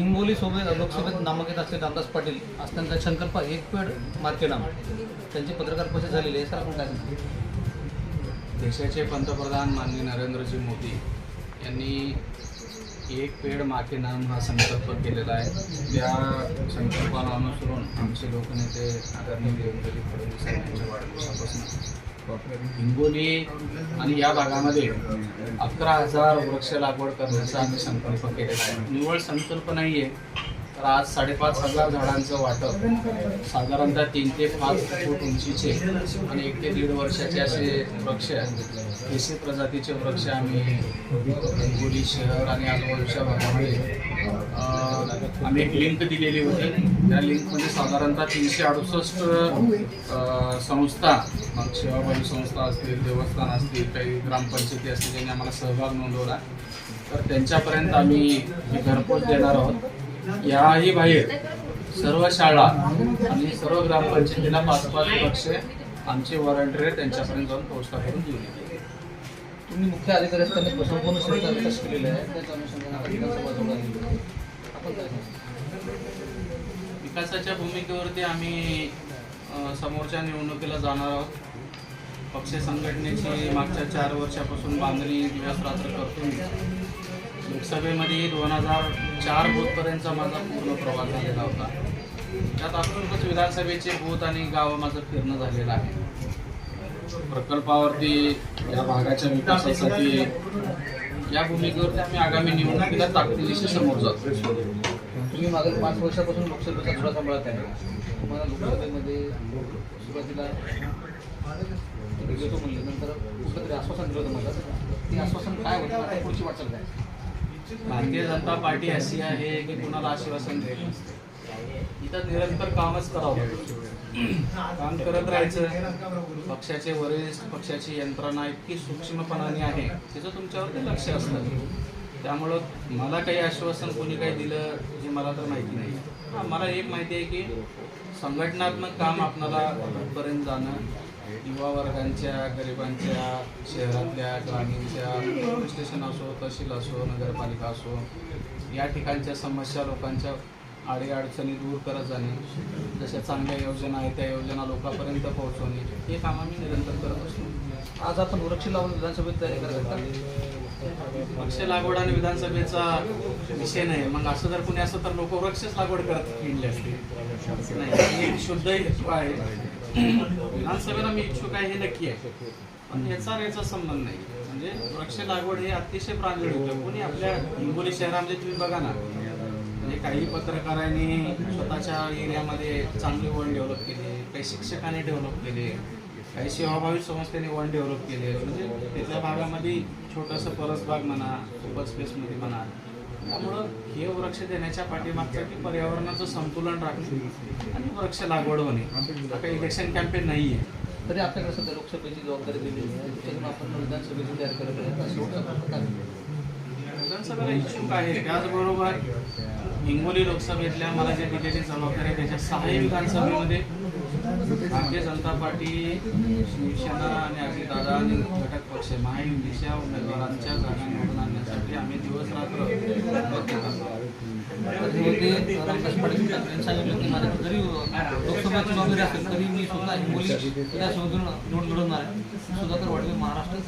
हिंगोली सोबत लोकसभेत नामांकित असलेले रामदास पाटील असताना शंकरप्पा एक पेड मार्केनाम. त्यांची पत्रकार परिषद झालेली आहे. सर आपण काय सांगता? देशाचे पंतप्रधान माननीय नरेंद्रजी मोदी यांनी एक पेड माके नाम हा संकल्प केलेला आहे. त्या संकल्पाला अनुसरून आमचे लोकनेते आदरणीय देवेंद्रजी फडणवीस यांच्या वाढदिवसापासून हिंगोली आणि या भागामध्ये अकरा हजार वृक्ष लागवड करण्याचा आम्ही संकल्प केलेला आहे. निव्वळ संकल्प नाही आहे तर आज साडेपाच हजार झाडांचं वाटप साधारणतः तीन ते पाच फूट उंचीचे आणि एक ते दीड वर्षाचे असे वृक्ष देशी प्रजातीचे वृक्ष आम्ही हिंगोली शहर आणि आजूबाजूच्या भागामध्ये आम्ही एक लिंक दिलेली होती. त्या लिंकमध्ये साधारणतः तीनशे अडुसष्ट संस्था मग सेवाभावी संस्था असतील देवस्थान असतील काही ग्रामपंचायती असतील ज्यांनी आम्हाला सहभाग नोंदवला. तर त्यांच्यापर्यंत आम्ही घरपोच देणार आहोत. याही बाहेर सर्व शाळा आणि सर्व ग्रामपंचायतीला पाच पाच लक्ष आमचे वॉरंटियर त्यांच्यापर्यंत जाऊन पोहोचता करून देऊ तुम्ही मुख्य अधिकारी असताना प्रसंग केलेला आहे. त्याच्या अनुषंगाने विकासाच्या भूमिकेवरती आम्ही समोरच्या निवडणुकीला जाणार आहोत. पक्ष संघटनेची मागच्या चार वर्षापासून बांधणी दिवस रात्र करतो लोकसभेमध्ये दोन हजार चार बूथपर्यंतचा माझा पूर्ण प्रवास झालेला होता. त्यात अजूनच विधानसभेचे बूथ आणि गावं माझं फिरणं झालेलं आहे. प्रकल्पावरती या भागाच्या विकासासाठी या भूमिकेवरती आम्ही आगामी निवडणुकीला ताकदीशी समोर जातो तुम्ही मागील पाच वर्षापासून लोकसभेचा धुरा सांभाळत आहे. तुम्हाला लोकसभेमध्ये सुरुवातीला तुम्ही घेतो म्हणले नंतर कुठलं तरी आश्वासन दिलं होतं मला ते आश्वासन काय होतं? पुढची वाटचाल काय? भारतीय जनता पार्टी अशी आहे की कुणाला आश्वासन देत इथं निरंतर कामच करावं काम करत राहायचं. पक्षाचे वरिष्ठ पक्षाची यंत्रणा इतकी सूक्ष्मपणाने आहे त्याचं तुमच्यावरती लक्ष असतं. त्यामुळं मला काही आश्वासन कोणी काही दिलं हे मला तर माहिती नाही. हां मला एक माहिती आहे की संघटनात्मक काम आपणाला पर्यंत जाणं युवा वर्गांच्या गरिबांच्या शहरातल्या ग्रामीणच्या पोलीस स्टेशन असो तहसील असो नगरपालिका असो या ठिकाणच्या समस्या लोकांच्या अडीअडचणी दूर करत जाणे जशा चांगल्या योजना आहेत त्या योजना लोकांपर्यंत पोहोचवणे हे काम आम्ही निरंतर करत असतो. आज आपण वृक्ष लावून विधानसभेत तयारी करत आहात वृक्ष लागवड आणि विधानसभेचा विषय नाही. मग असं जर कुणी असं तर लोक वृक्षच लागवड करत हिंडले असते. नाही शुद्ध इच्छुक आहे. विधानसभेला मी इच्छुक आहे हे नक्की आहे. पण याचा याचा संबंध नाही. म्हणजे वृक्ष लागवड हे अतिशय प्रांजळ होतं. कोणी आपल्या हिंगोली शहरामध्ये तुम्ही बघा ना म्हणजे काही पत्रकारांनी स्वतःच्या एरियामध्ये चांगले वन डेव्हलप केले काही शिक्षकांनी डेव्हलप केले काही सेवाभावी संस्थेने वन डेव्हलप केले. म्हणजे तिथल्या भागामध्ये छोटंसं परसबाग म्हणा ओपन स्पेसमध्ये म्हणा त्यामुळं हे वृक्ष देण्याच्या पाठीमागचं की पर्यावरणाचं संतुलन राखणे आणि वृक्ष लागवड होणे. काही इलेक्शन कॅम्पेन नाही आहे तरी आपल्याकडे सध्या लोकसभेची जबाबदारी दिलेली आहे. त्याच्यातून आपण विधानसभेची तयारी करत आहे? विधानसभेला इच्छुक आहे त्याचबरोबर हिंगोली लोकसभेतल्या मला जे दिलेली जबाबदारी आहे त्याच्या सहाही विधानसभेमध्ये भारतीय जनता पार्टी शिवसेना आणि अजितदादा आणि घटक पक्ष महायुतीच्या उमेदवारांच्या जागा निवडून आणण्यासाठी आम्ही दिवस रात्र प्रयत्न करतो. सांगितलं की माझ्या जरी लोकसभेची जबाबदारी असेल तरी मी स्वतः हिंगोली या सोबतून निवड लढवणार आहे. सुधाकर वाटवे महाराष्ट्रात